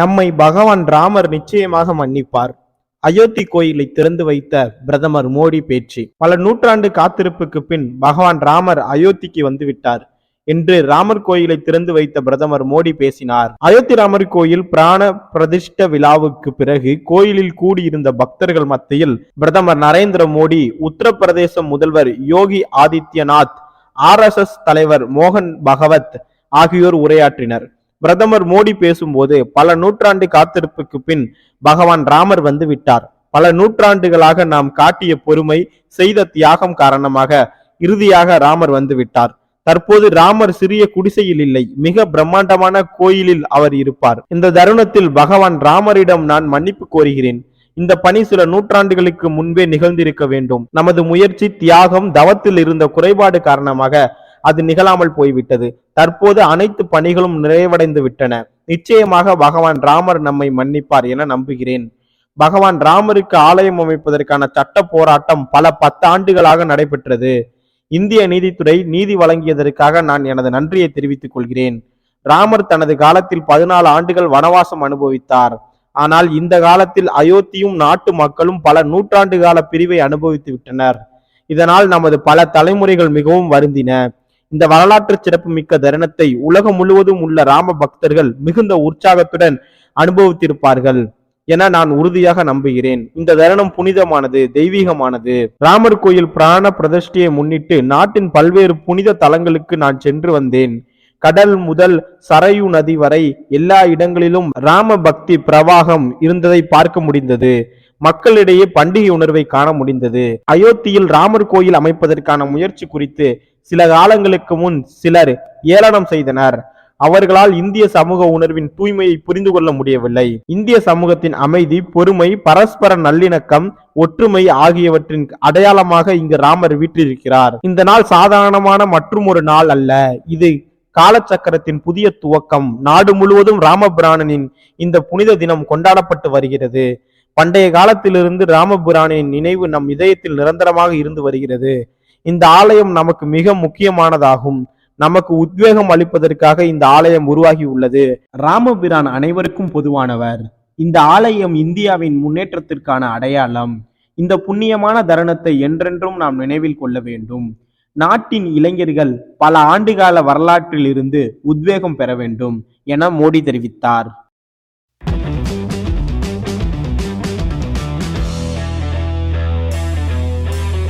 நம்மை பகவான் ராமர் நிச்சயமாக மன்னிப்பார். அயோத்தி கோயிலை திறந்து வைத்த பிரதமர் மோடி பேச்சு. பல நூற்றாண்டு காத்திருப்புக்கு பின் பகவான் ராமர் அயோத்திக்கு வந்துவிட்டார். என்று ராமர் கோயிலை திறந்து வைத்த பிரதமர் மோடி பேசினார். அயோத்தி ராமர் கோயில் பிராண பிரதிஷ்ட விழாவுக்கு பிறகு கோயிலில் கூடியிருந்த பக்தர்கள் மத்தியில் பிரதமர் நரேந்திர மோடி உத்தரப்பிரதேச முதல்வர் யோகி ஆதித்யநாத் ஆர்எஸ்எஸ் தலைவர் மோகன் பகவத் ஆகியோர் உரையாற்றினர். பிரதமர் மோடி பேசும்போது பல நூற்றாண்டு காத்திருப்புக்கு பின் பகவான் ராமர் வந்து விட்டார். பல நூற்றாண்டுகளாக நாம் காட்டிய பொறுமை செய்த தியாகம் காரணமாக இறுதியாக ராமர் வந்து விட்டார். தற்போது ராமர் சிறிய குடிசையில் இல்லை மிக பிரம்மாண்டமான கோயிலில் அவர் இருப்பார். இந்த தருணத்தில் பகவான் ராமரிடம் நான் மன்னிப்பு கோருகிறேன். இந்த பணி சில நூற்றாண்டுகளுக்கு முன்பே நிகழ்ந்திருக்க வேண்டும். நமது முயற்சி தியாகம் தவத்தில் இருந்த குறைபாடு காரணமாக அது நிகழாமல் போய்விட்டது. தற்போது அனைத்து பணிகளும் நிறைவடைந்து விட்டன. நிச்சயமாக பகவான் ராமர் நம்மை மன்னிப்பார் என நம்புகிறேன். பகவான் ராமருக்கு ஆலயம் அமைப்பதற்கான சட்ட போராட்டம் பல பத்து ஆண்டுகளாக நடைபெற்றது. இந்திய நீதித்துறை நீதி வழங்கியதற்காக நான் எனது நன்றியை தெரிவித்துக் கொள்கிறேன். ராமர் தனது காலத்தில் பதினாலு ஆண்டுகள் வனவாசம் அனுபவித்தார். ஆனால் இந்த காலத்தில் அயோத்தியும் நாட்டு மக்களும் பல நூற்றாண்டு கால பிரிவை அனுபவித்து விட்டனர். இதனால் நமது பல தலைமுறைகள் மிகவும் வருந்தின. இந்த வரலாற்று சிறப்புமிக்க தருணத்தை உலகம் முழுவதும் உள்ள ராம பக்தர்கள் மிகுந்த உற்சாகத்துடன் அனுபவித்திருப்பார்கள் என நான் உறுதியாக நம்புகிறேன். இந்த தருணம் புனிதமானது தெய்வீகமானது. ராமர் கோயில் பிராண பிரதிஷ்டையை முன்னிட்டு நாட்டின் பல்வேறு புனித தலங்களுக்கு நான் சென்று வந்தேன். கடல் முதல் சரையு நதி வரை எல்லா இடங்களிலும் ராம பக்தி பிரவாகம் இருந்ததை பார்க்க முடிந்தது. மக்களிடையே பண்டிகை உணர்வை காண முடிந்தது. அயோத்தியில் ராமர் கோயில் அமைப்பதற்கான முயற்சி குறித்து சில காலங்களுக்கு முன் சிலர் ஏளனம் செய்தனர். அவர்களால் இந்திய சமூக உணர்வின் தூய்மையை புரிந்து கொள்ள முடியவில்லை. இந்திய சமூகத்தின் அமைதி பொறுமை பரஸ்பர நல்லிணக்கம் ஒற்றுமை ஆகியவற்றின் அடையாளமாக இங்கு ராமர் வீற்றிருக்கிறார். இந்த நாள் சாதாரணமான மற்றும் ஒரு நாள் அல்ல. இது காலச்சக்கரத்தின் புதிய துவக்கம். நாடு முழுவதும் ராமபிராணனின் இந்த புனித தினம் கொண்டாடப்பட்டு வருகிறது. பண்டைய காலத்திலிருந்து ராமபுரானின் நினைவு நம் இதயத்தில் நிரந்தரமாக இருந்து வருகிறது. இந்த ஆலயம் நமக்கு மிக முக்கியமானதாகும். நமக்கு உத்வேகம் அளிப்பதற்காக இந்த ஆலயம் உருவாகி உள்ளது. ராமபிரான் அனைவருக்கும் பொதுவானவர். இந்த ஆலயம் இந்தியாவின் முன்னேற்றத்திற்கான அடையாளம். இந்த புண்ணியமான தருணத்தை என்றென்றும் நாம் நினைவில் கொள்ள வேண்டும். நாட்டின் இளைஞர்கள் பல ஆண்டுகால வரலாற்றில் இருந்து உத்வேகம் பெற வேண்டும் என மோடி தெரிவித்தார்.